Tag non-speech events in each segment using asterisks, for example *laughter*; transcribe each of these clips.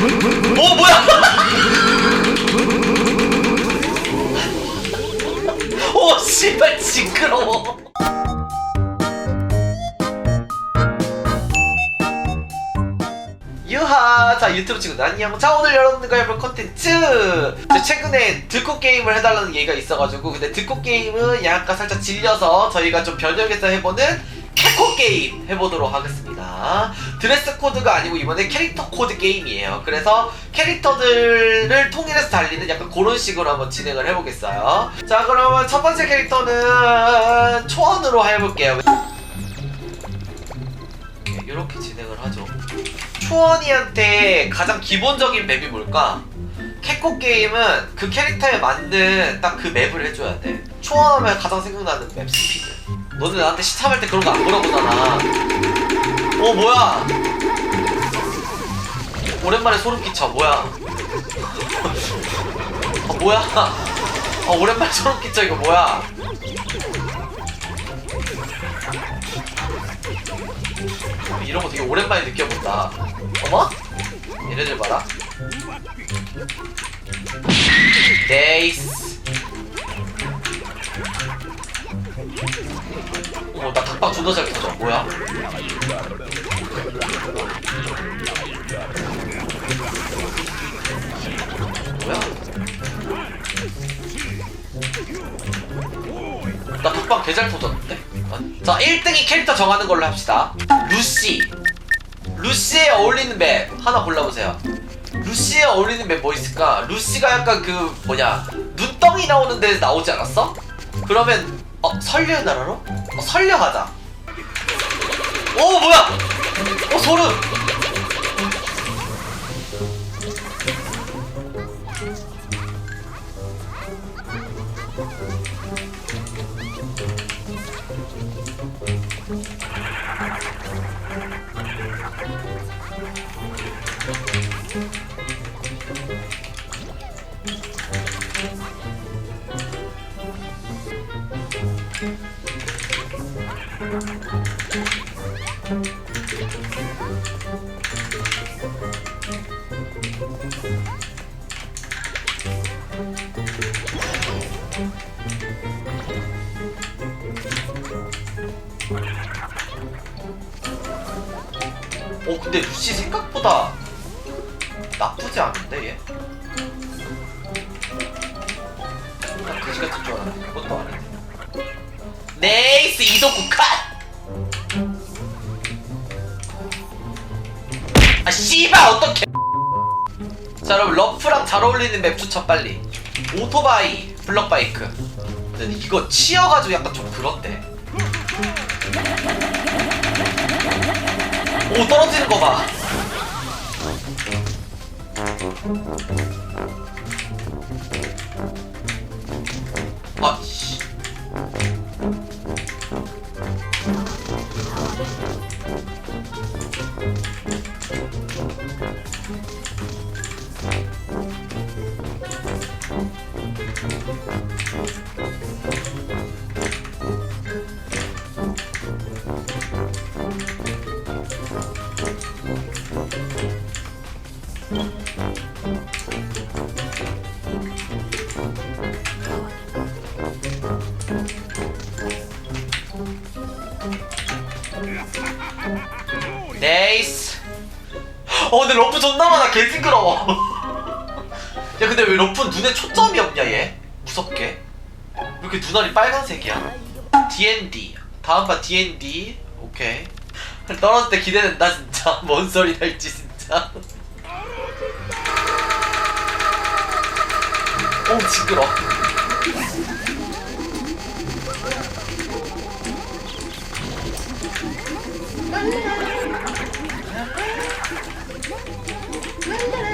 오 뭐야? 오 *laughs* 씨발 징그러워. 유하 자 유튜브 친구들 안녕 자 오늘 여러분들과 해볼 컨텐츠 저 최근에 듣고 게임을 해달라는 얘기가 있어가지고 근데 듣고 게임은 약간 살짝 질려서 저희가 좀 변형해서 해보는 캐코 게임 해보도록 하겠습니다 드레스 코드가 아니고 이번에 캐릭터 코드 게임이에요 그래서 캐릭터들을 통일해서 달리는 약간 그런 식으로 한번 진행을 해보겠어요 자 그러면 첫 번째 캐릭터는 초원으로 해볼게요 이렇게 진행을 하죠 초원이한테 가장 기본적인 맵이 뭘까? 캐코 게임은 그 캐릭터에 맞는 딱 그 맵을 해줘야 돼. 초원하면 가장 생각나는 맵 스피드. 너네 나한테 시참할 때 그런 거 안 물어보잖아. 어 뭐야? 오랜만에 소름 끼쳐. 뭐야? 어 뭐야? 어 오랜만에 소름 끼쳐 이거 뭐야? 이런 거 되게 오랜만에 느껴본다. 어머? 얘네들 봐라. 네이스. 어머, 나 닭방 존나 잘? 뭐야? 뭐야? 나 닭방 개잘 터졌는데? 어? 자, 1등이 캐릭터 정하는 걸로 합시다. 루시. 루시에 어울리는 맵 하나 골라보세요. 루시에 어울리는 맵 뭐 있을까? 루시가 약간 그 뭐냐 눈덩이 나오는 데서 나오지 않았어? 그러면 어 설녀의 나라로? 어 설녀 하자. 오 뭐야? 어 소름. 어 근데 루시 생각보다 나쁘지 않은데 얘? 나 그지 같은 줄 알았는데 그것도 아니네. 네이스! 이동국 컷! 아 씨발 어떡해. 자 여러분 러프랑 잘 어울리는 맵 추천 빨리. 오토바이 블럭바이크. 근데 이거 치여가지고 약간 좀 그런데 오 떨어지는 거 봐. 네이스. 어 근데 러프 존나 많아 개 징그러워. *laughs* 야 근데 왜 러프 눈에 초점이 없냐 얘? 무섭게. 왜 이렇게 눈알이 빨간색이야? D&D 다음 판 D&D 오케이. 떨어질 때 기대된다 진짜. *laughs* 뭔 소리 날지 진짜. 오 *laughs* 징그러. Mandala! Mandala!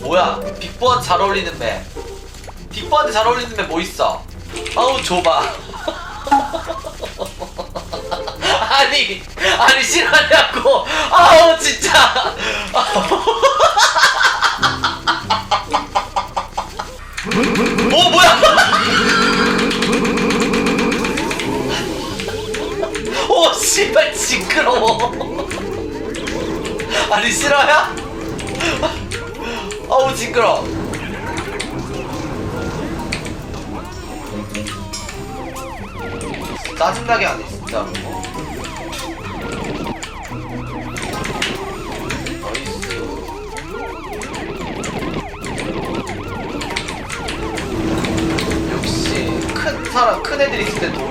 뭐야? 빅보한테 잘 어울리는 맵. 빅보한테 잘 어울리는 맵뭐 있어? 아우 좁아 *laughs* 아니 아니 싫어하냐고 아우 진짜 오 *laughs* 뭐야 *laughs* 오 씨발 징그러워 아니 싫어요? 어우 징그러. 짜증나게 하네 진짜. 역시 큰 사람 큰 애들 있을 때 도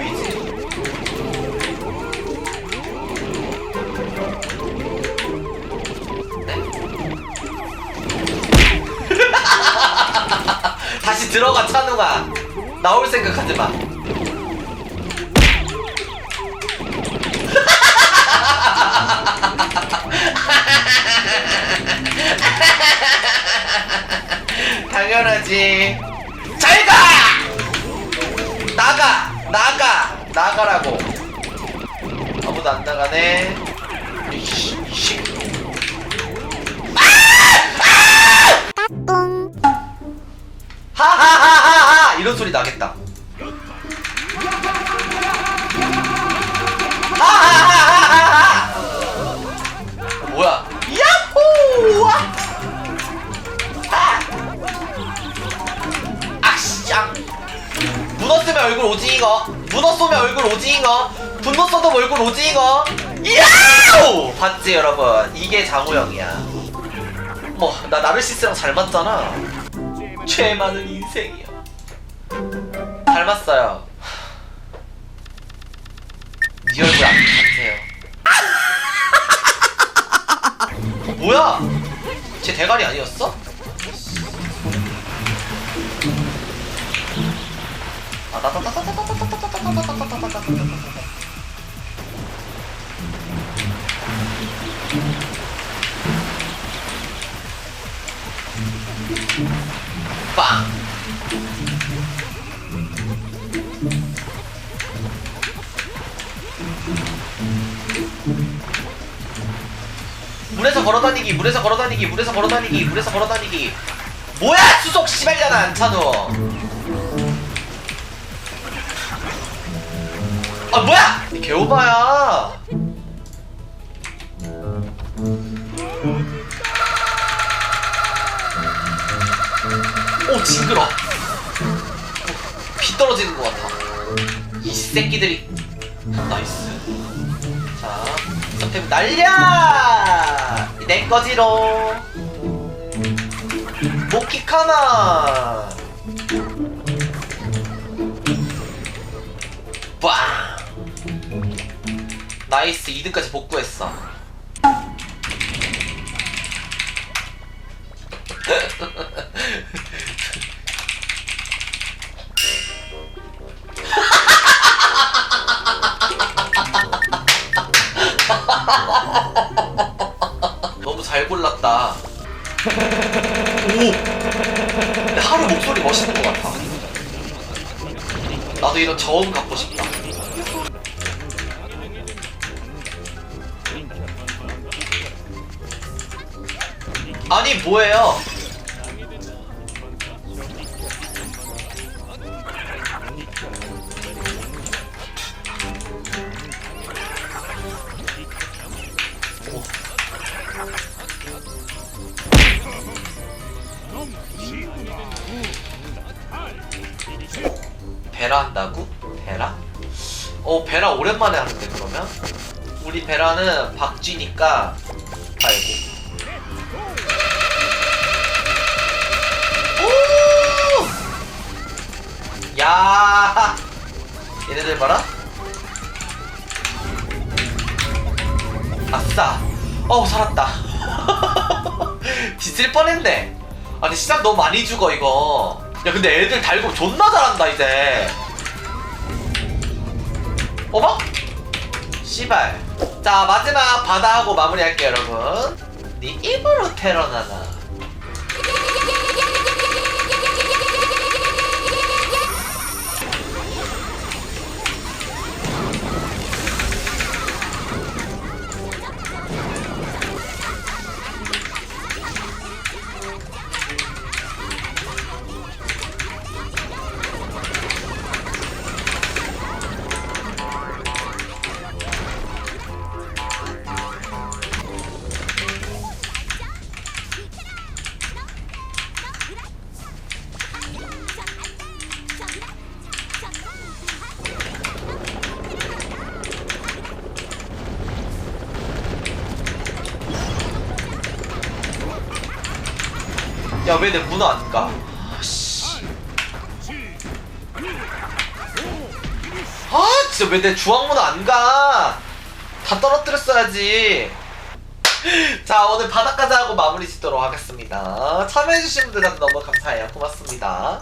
찬우가 나올 생각하지 마. *laughs* 당연하지. 잘 가! 나가! 나가! 나가라고. 아무도 안 나가네. 이씨, 이씨. 하하하하하 이런 소리 나겠다. 하하하하하 뭐야? 야호! 아! 악시장 문어 쓰면 얼굴 오징어 문어 쏘면 얼굴 오징어 분노 써도 얼굴 오징어 야호! 봤지 여러분 이게 장우영이야 뭐 나 나르시스랑 잘 맞잖아 죄 많은 인생이요. 닮았어요. 네 얼굴 안 같아요. 뭐야? 제 대가리 아니었어? 빵! 걸어다니기, 물에서 걸어다니기, 물에서 걸어다니기, 물에서 걸어다니기. 뭐야, 수속 씨발잖아, 안찬우. 아, 뭐야! 개오바야. 오 징그러 피 떨어지는 것 같아 이 새끼들이 나이스 자 선택 날려 내 거지로 목킥 하나 빵 나이스 2등까지 복구했어 *laughs* 잘 골랐다. 오! 하루 목소리 멋있는 것 같아. 나도 이런 저음 갖고 싶다. 아니, 뭐예요? 베라 한다고? 베라? 어 베라 오랜만에 하는데 그러면? 우리 베라는 박쥐니까 아이고 오! 야 얘네들 봐라 아싸 어우 살았다 *laughs* 뒤질 뻔했네 아니 시작 너무 많이 죽어 이거. 야 근데 애들 달고 존나 잘한다 이제. 어머? 씨발. 자 마지막 바다하고 마무리할게요 여러분. 네 입으로 테러나나 야 왜 내 문어 안 가? 아씨. 아 진짜 왜 내 주황 문어 안 가? 다 떨어뜨렸어야지. 자 오늘 바닥까지 하고 마무리 짓도록 하겠습니다. 참여해주신 분들 너무 감사해요. 고맙습니다.